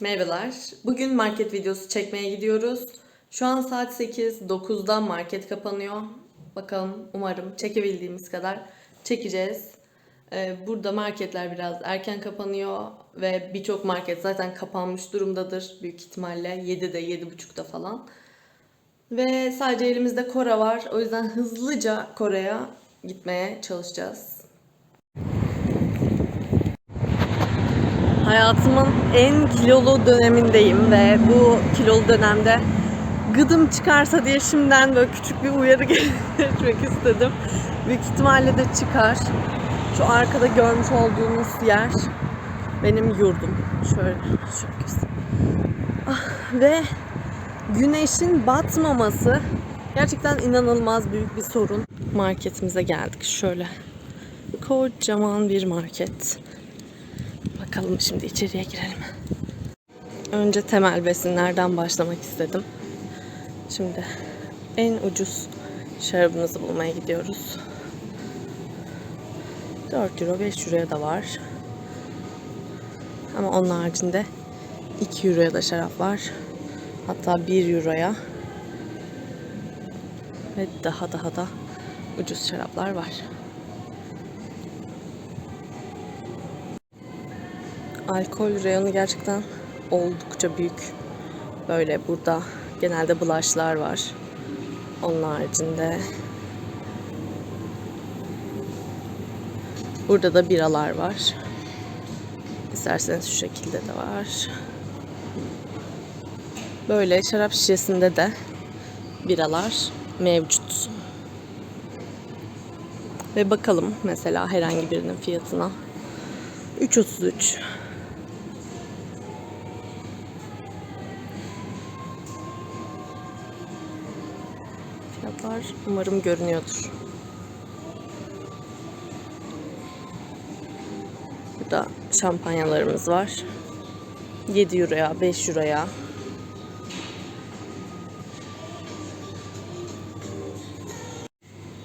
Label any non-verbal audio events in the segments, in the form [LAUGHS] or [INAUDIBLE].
Merhabalar. Bugün market videosu çekmeye gidiyoruz. Şu an saat 8, 9'da market kapanıyor. Bakalım umarım çekebildiğimiz kadar çekeceğiz. Ee, Burada marketler biraz erken kapanıyor ve birçok market zaten kapanmış durumdadır büyük ihtimalle 7'de 7.30'da falan. Ve sadece elimizde Kora var. O yüzden hızlıca Kore'ye gitmeye çalışacağız. Hayatımın en kilolu dönemindeyim ve bu kilolu dönemde gıdım çıkarsa diye şimdiden böyle küçük bir uyarı [LAUGHS] geçmek istedim. Büyük ihtimalle de çıkar. Şu arkada görmüş olduğunuz yer benim yurdum. Şöyle, şöyle. Ah, ve güneşin batmaması gerçekten inanılmaz büyük bir sorun. Marketimize geldik şöyle. Kocaman bir market. Bakalım şimdi içeriye girelim. Önce temel besinlerden başlamak istedim. Şimdi en ucuz şarabımızı bulmaya gidiyoruz. 4 euro 5 euroya da var. Ama onun haricinde 2 euroya da şarap var. Hatta 1 euroya. Ve daha daha da ucuz şaraplar var. Alkol reyonu gerçekten oldukça büyük. Böyle burada genelde bulaşlar var. Onun haricinde burada da biralar var. İsterseniz şu şekilde de var. Böyle şarap şişesinde de biralar mevcut. Ve bakalım mesela herhangi birinin fiyatına. 3.33 Fiyatlar umarım görünüyordur. Burada şampanyalarımız var. 7 euroya, 5 euroya.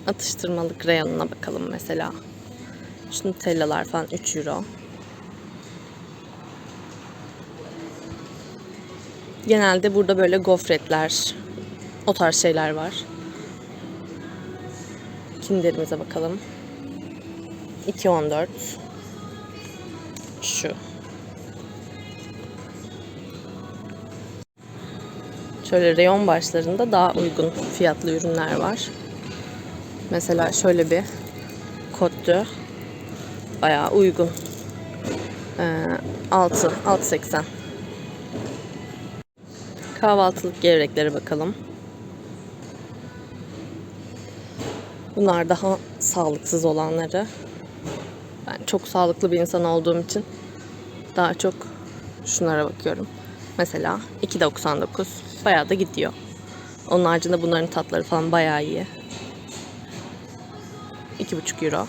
Atıştırmalık reyonuna bakalım mesela. Şu Nutella'lar falan 3 euro. Genelde burada böyle gofretler, o tarz şeyler var. Kinderimize bakalım. 2.14 Şu. Şöyle reyon başlarında daha uygun fiyatlı ürünler var. Mesela şöyle bir Côte bayağı uygun. Ee, 6 6.80 Kahvaltılık gevreklere bakalım. Bunlar daha sağlıksız olanları. Ben çok sağlıklı bir insan olduğum için daha çok şunlara bakıyorum. Mesela 2.99 bayağı da gidiyor. Onun haricinde bunların tatları falan bayağı iyi. 2,5 euro.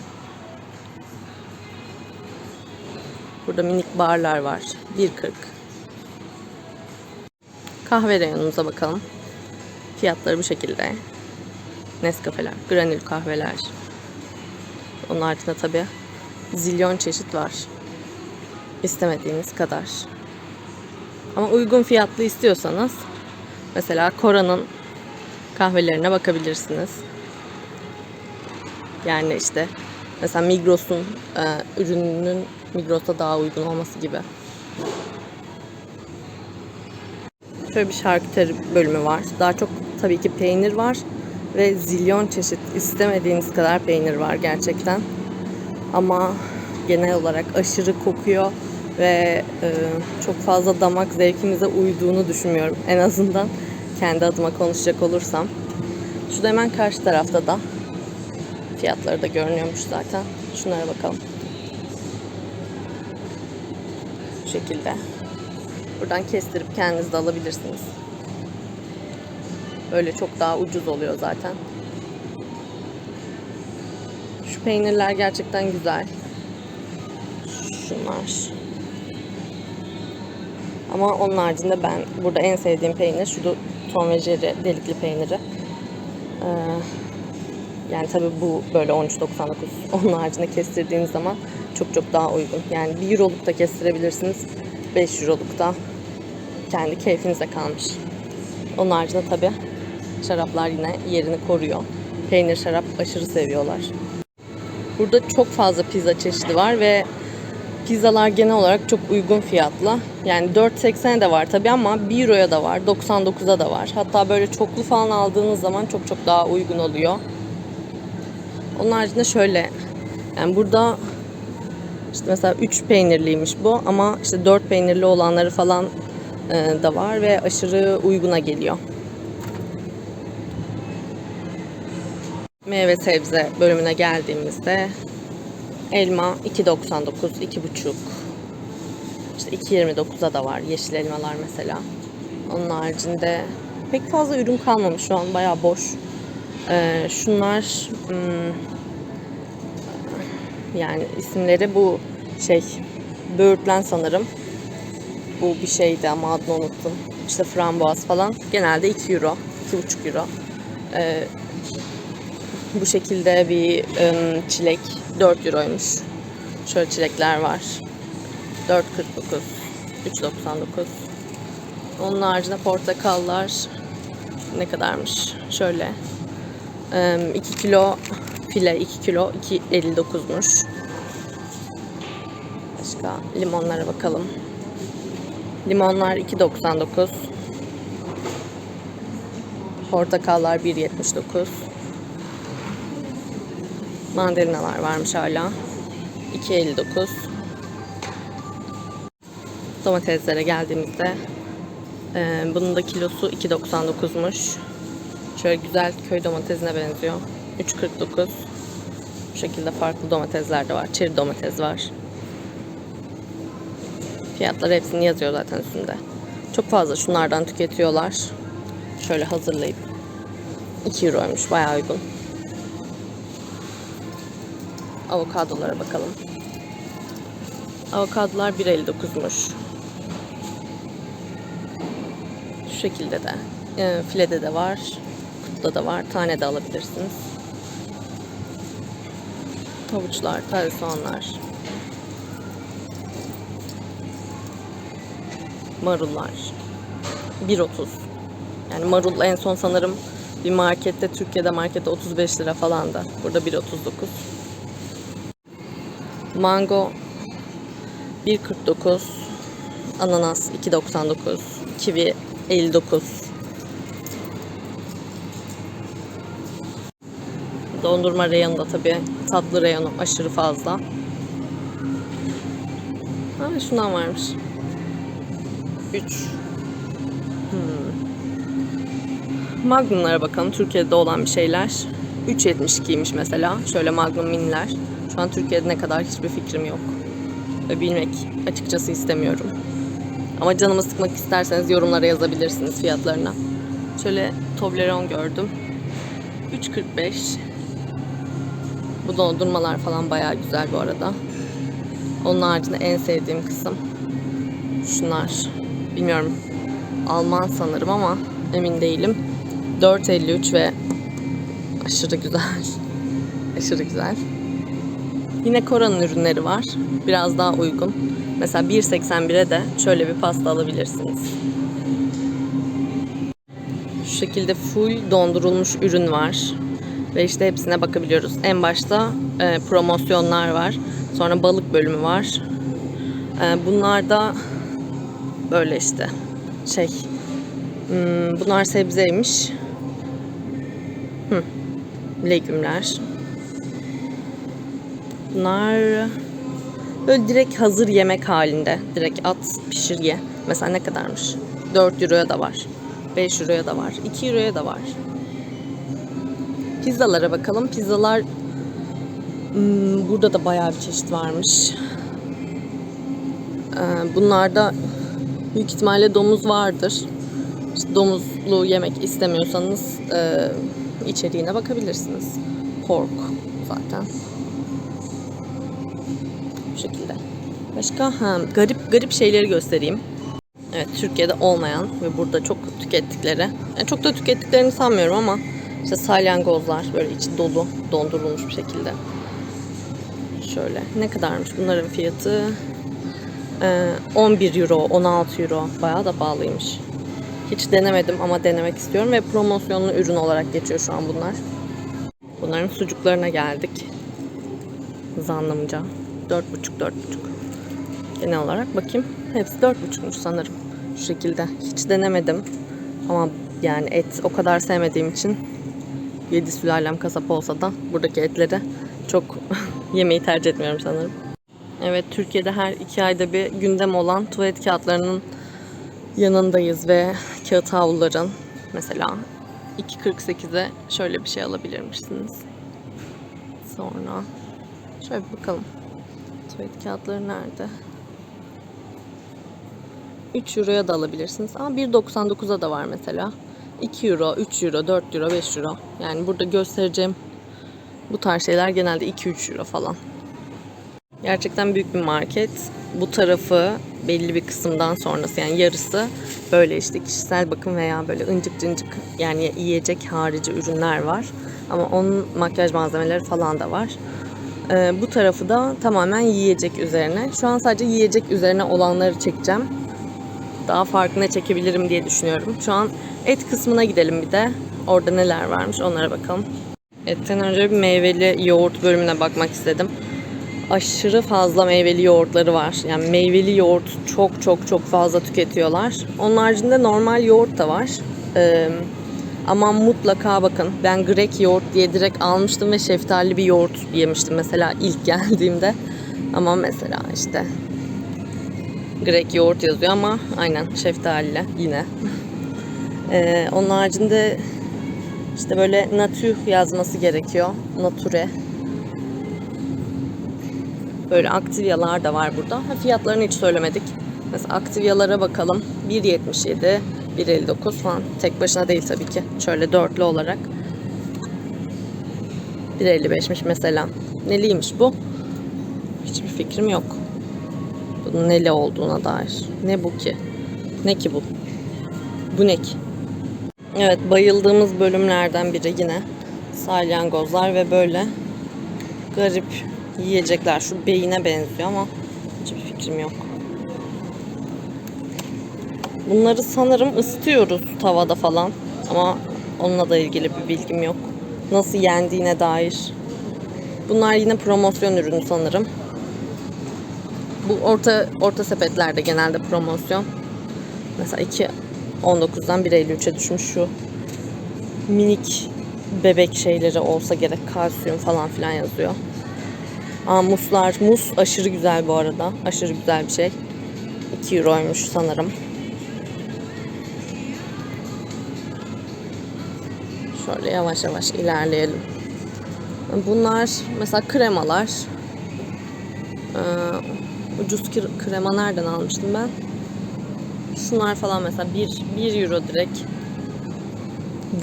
Burada minik barlar var. 1.40. Kahve reyonumuza bakalım. Fiyatları bu şekilde. Nescafeler, granül kahveler. Onun haricinde tabi zilyon çeşit var. İstemediğiniz kadar. Ama uygun fiyatlı istiyorsanız mesela Kora'nın kahvelerine bakabilirsiniz. Yani işte mesela Migros'un e, ürününün Migros'ta daha uygun olması gibi. Şöyle bir şarküteri bölümü var. Daha çok tabii ki peynir var ve zilyon çeşit istemediğiniz kadar peynir var gerçekten. Ama genel olarak aşırı kokuyor ve e, çok fazla damak zevkimize uyduğunu düşünmüyorum. En azından kendi adıma konuşacak olursam. Şurada hemen karşı tarafta da fiyatları da görünüyormuş zaten. Şunlara bakalım. Bu şekilde. Buradan kestirip kendiniz de alabilirsiniz. Böyle çok daha ucuz oluyor zaten. Şu peynirler gerçekten güzel. Şunlar. Ama onun haricinde ben burada en sevdiğim peynir şu Tom ve Jerry delikli peyniri. Ee, yani tabi bu böyle 13.99. [LAUGHS] Onun haricinde kestirdiğiniz zaman çok çok daha uygun. Yani 1 euroluk da kestirebilirsiniz. 5 euroluk da kendi keyfinize kalmış. Onun haricinde tabii şaraplar yine yerini koruyor. Peynir şarap aşırı seviyorlar. Burada çok fazla pizza çeşidi var ve pizzalar genel olarak çok uygun fiyatlı. Yani 4.80'e de var tabii ama 1 euroya da var, 99'a da var. Hatta böyle çoklu falan aldığınız zaman çok çok daha uygun oluyor. Onun haricinde şöyle yani burada işte mesela 3 peynirliymiş bu ama işte 4 peynirli olanları falan e, da var ve aşırı uyguna geliyor. Meyve sebze bölümüne geldiğimizde elma 2.99, 2.5 işte 2.29'a da var yeşil elmalar mesela. Onun haricinde pek fazla ürün kalmamış şu an bayağı boş. Ee, şunlar hmm, yani isimleri bu şey böğürtlen sanırım. Bu bir şeydi ama adını unuttum. İşte frambuaz falan. Genelde 2 euro, 2,5 euro. Ee, bu şekilde bir çilek 4 euroymuş. Şöyle çilekler var. 4.49, 3.99. Onun haricinde portakallar ne kadarmış? Şöyle 2 kilo file 2 kilo 2.59'muş. Başka limonlara bakalım. Limonlar 2.99. Portakallar 1.79. Mandalinalar varmış hala. 2.59. Domateslere geldiğimizde e, bunun da kilosu 2.99'muş. Şöyle güzel köy domatesine benziyor. 3.49. Bu şekilde farklı domatesler de var. Çeri domates var. Fiyatları hepsini yazıyor zaten üstünde. Çok fazla şunlardan tüketiyorlar. Şöyle hazırlayıp 2 euroymuş. Bayağı uygun. Avokadolara bakalım. Avokadolar 1.59'muş. Şu şekilde de. E, filede de var. Kutuda da var. Tane de alabilirsiniz. Havuçlar, taze soğanlar. Marullar. 1.30. Yani marul en son sanırım bir markette, Türkiye'de markette 35 lira falan da. Burada 1.39. Mango 1.49. Ananas 2.99. Kivi 59. Dondurma reyonu da tabii tatlı reyonu aşırı fazla. Ha, şundan varmış. 3. Hmm. Magnumlara bakalım. Türkiye'de olan bir şeyler. 3.72'ymiş mesela. Şöyle Magnum miniler. Şu an Türkiye'de ne kadar hiçbir fikrim yok. Ve bilmek açıkçası istemiyorum. Ama canımı sıkmak isterseniz yorumlara yazabilirsiniz fiyatlarına. Şöyle Toblerone gördüm. 3.45. Bu dondurmalar falan bayağı güzel bu arada. Onun haricinde en sevdiğim kısım şunlar. Bilmiyorum. Alman sanırım ama emin değilim. 4.53 ve aşırı güzel. aşırı güzel. Yine Kora'nın ürünleri var. Biraz daha uygun. Mesela 1.81'e de şöyle bir pasta alabilirsiniz. Şu şekilde full dondurulmuş ürün var. Ve işte hepsine bakabiliyoruz. En başta e, promosyonlar var. Sonra balık bölümü var. E, bunlar da böyle işte şey hmm, bunlar sebzeymiş. Legümler. Bunlar böyle direkt hazır yemek halinde. Direkt at pişir ye. Mesela ne kadarmış? 4 euroya da var. 5 euroya da var. 2 euroya da var. Pizzalara bakalım. Pizzalar hmm, burada da bayağı bir çeşit varmış. Ee, bunlarda büyük ihtimalle domuz vardır. İşte domuzlu yemek istemiyorsanız e, içeriğine bakabilirsiniz. Pork zaten. Bu şekilde. Başka ha, garip garip şeyleri göstereyim. Evet Türkiye'de olmayan ve burada çok tükettikleri. Yani çok da tükettiklerini sanmıyorum ama işte salyangozlar böyle içi dolu dondurulmuş bir şekilde. Şöyle ne kadarmış bunların fiyatı? Ee, 11 euro, 16 euro. Bayağı da pahalıymış. Hiç denemedim ama denemek istiyorum ve promosyonlu ürün olarak geçiyor şu an bunlar. Bunların sucuklarına geldik. Zannımca. 4,5 4,5. Genel olarak bakayım. Hepsi 4,5'muş sanırım. Şu şekilde. Hiç denemedim. Ama yani et o kadar sevmediğim için 7 sülalem kasap olsa da buradaki etleri çok [LAUGHS] yemeyi tercih etmiyorum sanırım. Evet Türkiye'de her iki ayda bir gündem olan tuvalet kağıtlarının yanındayız ve kağıt havluların mesela 2.48'e şöyle bir şey alabilirmişsiniz. Sonra şöyle bir bakalım. Tuvalet kağıtları nerede? 3 euroya da alabilirsiniz. Ama 1.99'a da var mesela. 2 euro, 3 euro, 4 euro, 5 euro. Yani burada göstereceğim bu tarz şeyler genelde 2-3 euro falan. Gerçekten büyük bir market. Bu tarafı belli bir kısımdan sonrası yani yarısı böyle işte kişisel bakım veya böyle ıncık cıncık yani yiyecek harici ürünler var. Ama onun makyaj malzemeleri falan da var. Ee, bu tarafı da tamamen yiyecek üzerine. Şu an sadece yiyecek üzerine olanları çekeceğim. Daha farklı ne çekebilirim diye düşünüyorum. Şu an et kısmına gidelim bir de. Orada neler varmış onlara bakalım. Etten önce bir meyveli yoğurt bölümüne bakmak istedim. Aşırı fazla meyveli yoğurtları var. Yani meyveli yoğurt çok çok çok fazla tüketiyorlar. Onun haricinde normal yoğurt da var. Ee, ama mutlaka bakın. Ben Grek yoğurt diye direkt almıştım ve şeftali bir yoğurt yemiştim mesela ilk [LAUGHS] geldiğimde. Ama mesela işte Grek yoğurt yazıyor ama aynen şeftalili yine. [LAUGHS] Ee, onun haricinde işte böyle natür yazması gerekiyor. Nature. Böyle aktivyalar da var burada. Ha, fiyatlarını hiç söylemedik. Mesela aktivyalara bakalım. 1.77, 1.59 falan. Tek başına değil tabii ki. Şöyle dörtlü olarak. 1.55'miş mesela. Neliymiş bu? Hiçbir fikrim yok. Bunun neli olduğuna dair. Ne bu ki? Ne ki bu? Bu ne ki? Evet bayıldığımız bölümlerden biri yine salyangozlar ve böyle garip yiyecekler. Şu beyine benziyor ama hiçbir fikrim yok. Bunları sanırım ısıtıyoruz tavada falan ama onunla da ilgili bir bilgim yok. Nasıl yendiğine dair. Bunlar yine promosyon ürünü sanırım. Bu orta orta sepetlerde genelde promosyon. Mesela 2 19'dan 1.53'e düşmüş şu minik bebek şeyleri olsa gerek kalsiyum falan filan yazıyor. Aa, muslar, mus aşırı güzel bu arada. Aşırı güzel bir şey. 2 euroymuş sanırım. Şöyle yavaş yavaş ilerleyelim. Bunlar mesela kremalar. Ee, ucuz krema nereden almıştım ben? Şunlar falan mesela 1, 1 euro direkt.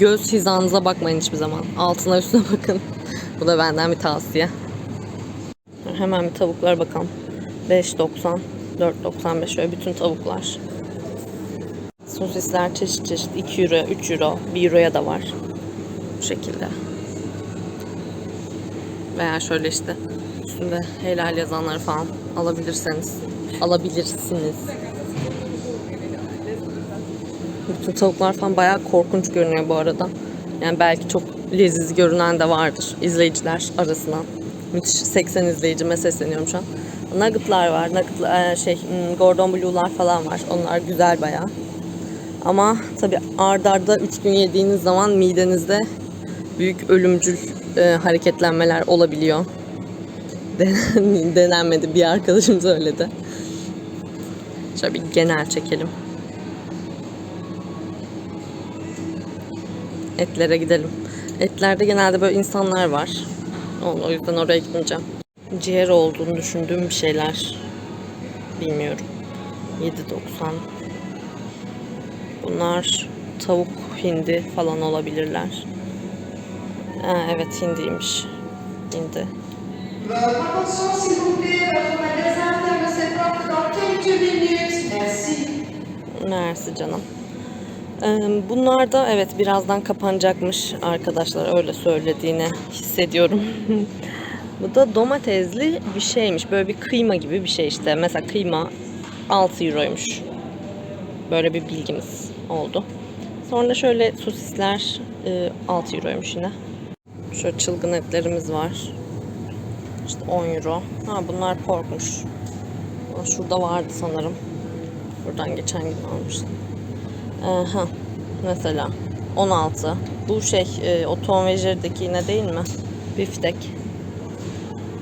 Göz hizanıza bakmayın hiçbir zaman. Altına üstüne bakın. [LAUGHS] Bu da benden bir tavsiye. Hemen bir tavuklara bakalım. 5.90, 4.95 şöyle bütün tavuklar. Sosisler çeşit çeşit 2 euro, 3 euro, 1 euroya da var. Bu şekilde. Veya şöyle işte üstünde helal yazanları falan alabilirseniz alabilirsiniz. Bütün tavuklar falan bayağı korkunç görünüyor bu arada. Yani belki çok leziz görünen de vardır izleyiciler arasından. Müthiş 80 izleyicime sesleniyorum şu an. Nuggetlar var. Nugget, e, şey, hmm, Gordon Blue'lar falan var. Onlar güzel bayağı. Ama tabi ard arda 3 gün yediğiniz zaman midenizde büyük ölümcül e, hareketlenmeler olabiliyor. [LAUGHS] Den- Denenmedi. Bir arkadaşım söyledi. Şöyle bir genel çekelim. Etlere gidelim. Etlerde genelde böyle insanlar var. O yüzden oraya gitmeyeceğim. Ciğer olduğunu düşündüğüm bir şeyler. Bilmiyorum. 7.90 Bunlar tavuk hindi falan olabilirler. Ha, evet hindiymiş. Hindi. Merci. Canım. Bunlar da evet birazdan kapanacakmış arkadaşlar öyle söylediğini hissediyorum. [LAUGHS] Bu da domatesli bir şeymiş. Böyle bir kıyma gibi bir şey işte. Mesela kıyma 6 euroymuş. Böyle bir bilgimiz oldu. Sonra şöyle sosisler e, 6 euroymuş yine. Şöyle çılgın etlerimiz var. İşte 10 euro. Ha bunlar porkmuş. Şurada vardı sanırım. Buradan geçen gün almıştım. Aha. Mesela 16. Bu şey e, o Tom ve Jerry'deki yine değil mi? Biftek.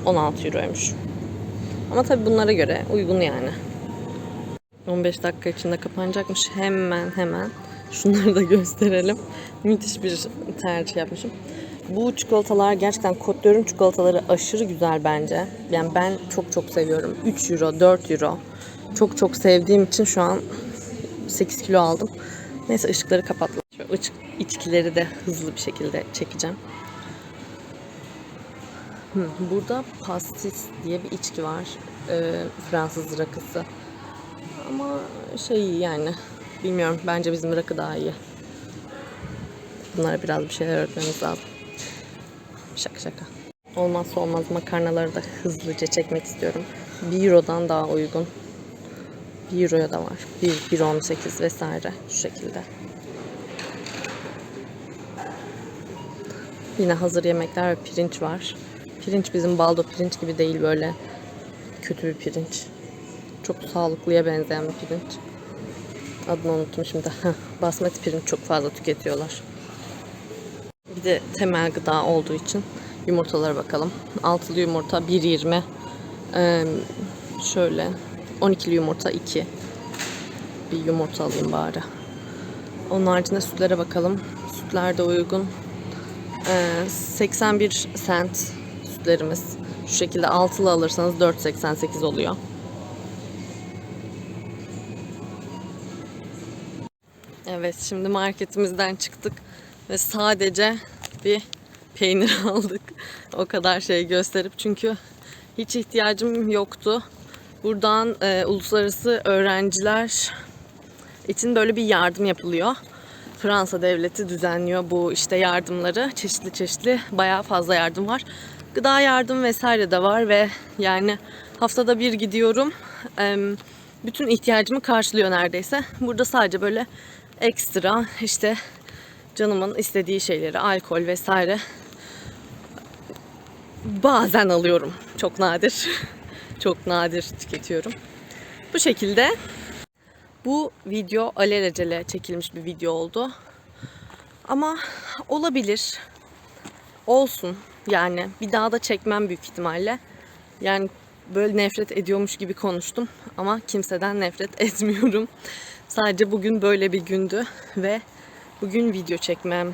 16 euroymuş. Ama tabii bunlara göre uygun yani. 15 dakika içinde kapanacakmış. Hemen hemen şunları da [LAUGHS] gösterelim. Müthiş bir tercih yapmışım. Bu çikolatalar gerçekten Côte çikolataları aşırı güzel bence. Yani ben çok çok seviyorum. 3 euro, 4 euro. Çok çok sevdiğim için şu an 8 kilo aldım. Neyse ışıkları kapattım. Şöyle içkileri de hızlı bir şekilde çekeceğim. Burada pastis diye bir içki var. Ee, Fransız rakısı. Ama şey yani bilmiyorum bence bizim rakı daha iyi. Bunlara biraz bir şeyler öğretmemiz lazım. Şaka şaka. Olmazsa olmaz makarnaları da hızlıca çekmek istiyorum. 1 Euro'dan daha uygun. 1 Euro'ya da var. 1, 1.18 vesaire şu şekilde. Yine hazır yemekler ve pirinç var. Pirinç bizim baldo pirinç gibi değil böyle kötü bir pirinç. Çok sağlıklıya benzeyen bir pirinç. Adını unuttum şimdi. Basmati pirinç çok fazla tüketiyorlar. Bir de temel gıda olduğu için yumurtalara bakalım. Altılı yumurta 1.20. Ee, şöyle 12'li yumurta 2. Bir yumurta alayım bari. Onun haricinde sütlere bakalım. Sütler de uygun. Ee, 81 cent sütlerimiz. Şu şekilde altılı alırsanız 4.88 oluyor. Evet şimdi marketimizden çıktık ve sadece bir peynir [LAUGHS] aldık. O kadar şey gösterip çünkü hiç ihtiyacım yoktu. Buradan e, uluslararası öğrenciler için böyle bir yardım yapılıyor. Fransa devleti düzenliyor bu işte yardımları. Çeşitli çeşitli bayağı fazla yardım var. Gıda yardım vesaire de var ve yani haftada bir gidiyorum. Em, Bütün ihtiyacımı karşılıyor neredeyse. Burada sadece böyle ekstra işte canımın istediği şeyleri, alkol vesaire bazen alıyorum. Çok nadir. [LAUGHS] Çok nadir tüketiyorum. Bu şekilde bu video alelacele çekilmiş bir video oldu. Ama olabilir. Olsun. Yani bir daha da çekmem büyük ihtimalle. Yani böyle nefret ediyormuş gibi konuştum ama kimseden nefret [LAUGHS] etmiyorum. Sadece bugün böyle bir gündü ve bugün video çekmem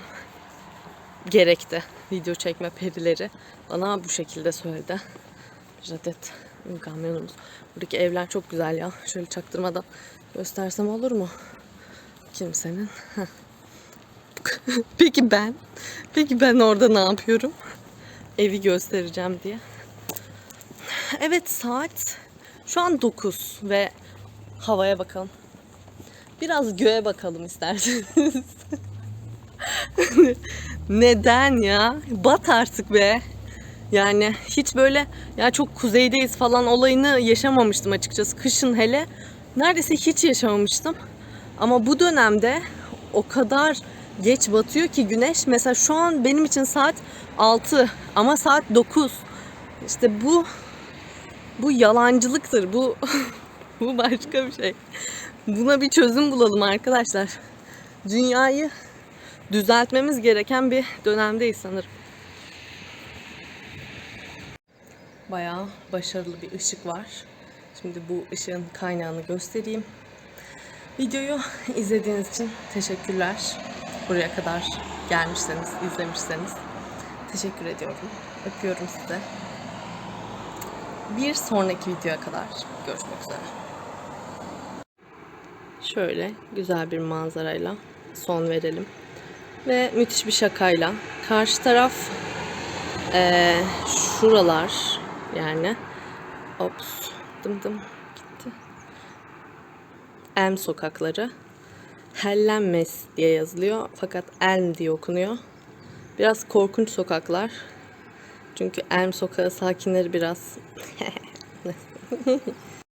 gerekti. Video çekme perileri bana bu şekilde söyledi. Jadet kamyonumuz. Buradaki evler çok güzel ya. Şöyle çaktırmadan göstersem olur mu? Kimsenin. [LAUGHS] Peki ben? Peki ben orada ne yapıyorum? Evi göstereceğim diye. Evet saat şu an 9 ve havaya bakalım. Biraz göğe bakalım isterseniz. [LAUGHS] Neden ya? Bat artık be. Yani hiç böyle ya çok kuzeydeyiz falan olayını yaşamamıştım açıkçası. Kışın hele neredeyse hiç yaşamamıştım. Ama bu dönemde o kadar geç batıyor ki güneş. Mesela şu an benim için saat 6 ama saat 9. İşte bu bu yalancılıktır. Bu [LAUGHS] bu başka bir şey. Buna bir çözüm bulalım arkadaşlar. Dünyayı düzeltmemiz gereken bir dönemdeyiz sanırım. Bayağı başarılı bir ışık var. Şimdi bu ışığın kaynağını göstereyim. Videoyu izlediğiniz için teşekkürler. Buraya kadar gelmişseniz, izlemişseniz teşekkür ediyorum. Öpüyorum size. Bir sonraki videoya kadar görüşmek üzere. Şöyle güzel bir manzarayla son verelim. Ve müthiş bir şakayla karşı taraf eee, şuralar yani ops dım dım gitti. Elm sokakları. Hellenmes diye yazılıyor fakat Elm diye okunuyor. Biraz korkunç sokaklar. Çünkü Elm sokağı sakinleri biraz [LAUGHS]